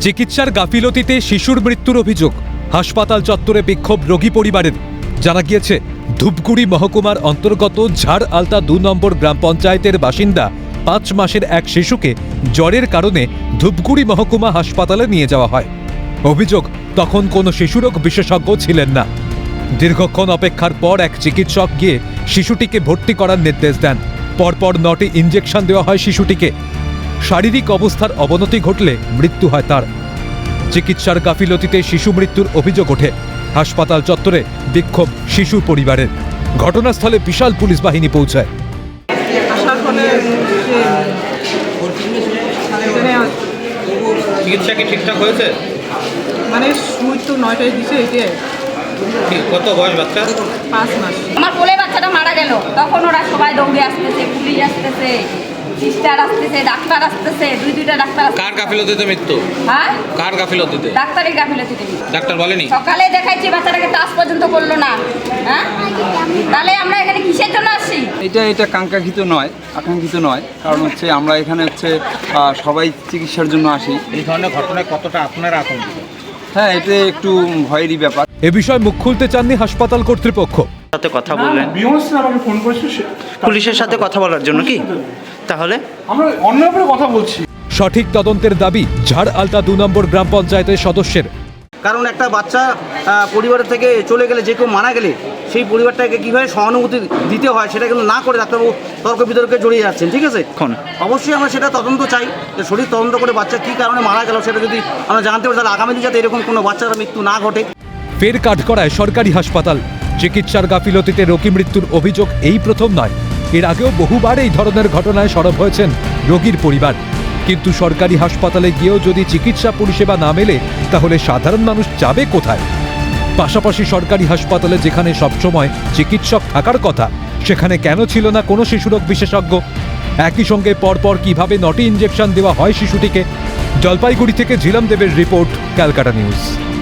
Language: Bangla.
চিকিৎসার গাফিলতিতে শিশুর মৃত্যুর অভিযোগ। হাসপাতাল চত্বরে বিক্ষোভ রোগী পরিবারের। জানা গিয়েছে, ধূপগুড়ি মহকুমার অন্তর্গত ঝাড় আলতা দু নম্বর গ্রাম পঞ্চায়েতের বাসিন্দা পাঁচ মাসের এক শিশুকে জ্বরের কারণে ধূপগুড়ি মহকুমা হাসপাতালে নিয়ে যাওয়া হয়। অভিযোগ, তখন কোনো শিশুরোগ বিশেষজ্ঞ ছিলেন না। দীর্ঘক্ষণ অপেক্ষার পর এক চিকিৎসক গিয়ে শিশুটিকে ভর্তি করার নির্দেশ দেন। পরপর নটি ইঞ্জেকশন দেওয়া হয় শিশুটিকে। শারীরিক অবস্থার অবনতি ঘটলে মৃত্যু হয় তার। চিকিৎসার গাফিলতিতে শিশু মৃত্যুর অভিযোগ ওঠে। হাসপাতাল চত্বরে বিক্ষোভ শিশু পরিবারের। ঘটনাস্থলে বিশাল পুলিশ বাহিনী পৌঁছায়। যে চিকিৎসা কি ঠিকঠাক হয়েছে? মানে সুই তো নয়টায় দিছে এতে কি কত বয়স বাচ্চা? পাঁচ মাস। আমার কোলে বাচ্চাটা মারা গেল। তখন ওরা সবাই দৌড়ে আসতেছে পুলিশ আসতেছে। সিস্টার আসতেছে ডাক্তার আসতেছে দুই দুইটা ডাক্তার কার গাফিলতিতে মৃত্যু? হ্যাঁ? কার গাফিলতিতে? ডাক্তারের গাফিলতিতে ডাক্তার বলেনি? সকালে দেখাইছি বাচ্চাটাকে টাচ পর্যন্ত করল না। হ্যাঁ? তাহলে আমরা এখানে কিসের জন্য আসছি? এটা এটা কাঙ্ক্ষিত নয় আকাঙ্ক্ষিত নয়। কারণ হচ্ছে আমরা এখানে হচ্ছে সবাই চিকিৎসার জন্য আসি। এই ধরনের ঘটনায় কতটা আপনারা আতঙ্কিত হ্যাঁ এটা একটু ভয়েরই ব্যাপার। এ বিষয়ে মুখ খুলতে চাননি হাসপাতাল কর্তৃপক্ষ। সাথে কথা বললেন আমাকে ফোন করেছিল পুলিশের সাথে কথা বলার জন্য কি? তাহলে? আমরা অন্য ব্যাপারে কথা বলছি। সঠিক তদন্তের দাবি ঝাড় আলতা দু নম্বর গ্রাম পঞ্চায়েতের সদস্যের। কারণ একটা বাচ্চা আহ, পরিবারের থেকে চলে গেলে যে কেউ মারা গেলে সেই পরিবারটাকে কীভাবে সহানুভূতি দিতে হয় সেটা কিন্তু না করে ডাক্তারবাবু তর্ক বিতর্কে জড়িয়ে যাচ্ছেন ঠিক আছে? এখন? অবশ্যই আমরা সেটা তদন্ত চাই যে শরীর তদন্ত করে বাচ্চা কী কারণে মারা গেল সেটা যদি আমরা জানতে পারি তাহলে আগামী দিন যাতে এরকম কোনো বাচ্চার মৃত্যু না ঘটে। ফের কাঠ করায় সরকারি হাসপাতাল। চিকিৎসার গাফিলতিতে রোগী মৃত্যুর অভিযোগ এই প্রথম নয়। এর আগেও বহুবার এই ধরনের ঘটনায় সরব হয়েছেন রোগীর পরিবার। কিন্তু সরকারি হাসপাতালে গিয়েও যদি চিকিৎসা পরিষেবা না মেলে, তাহলে সাধারণ মানুষ যাবে কোথায়? পাশাপাশি সরকারি হাসপাতালে যেখানে সবসময় চিকিৎসক থাকার কথা, সেখানে কেন ছিল না কোনো শিশুরোগ বিশেষজ্ঞ? একই সঙ্গে পরপর কীভাবে নটি ইঞ্জেকশন দেওয়া হয় শিশুটিকে? জলপাইগুড়ি থেকে ঝিলাম দেবের রিপোর্ট, ক্যালকাটা নিউজ।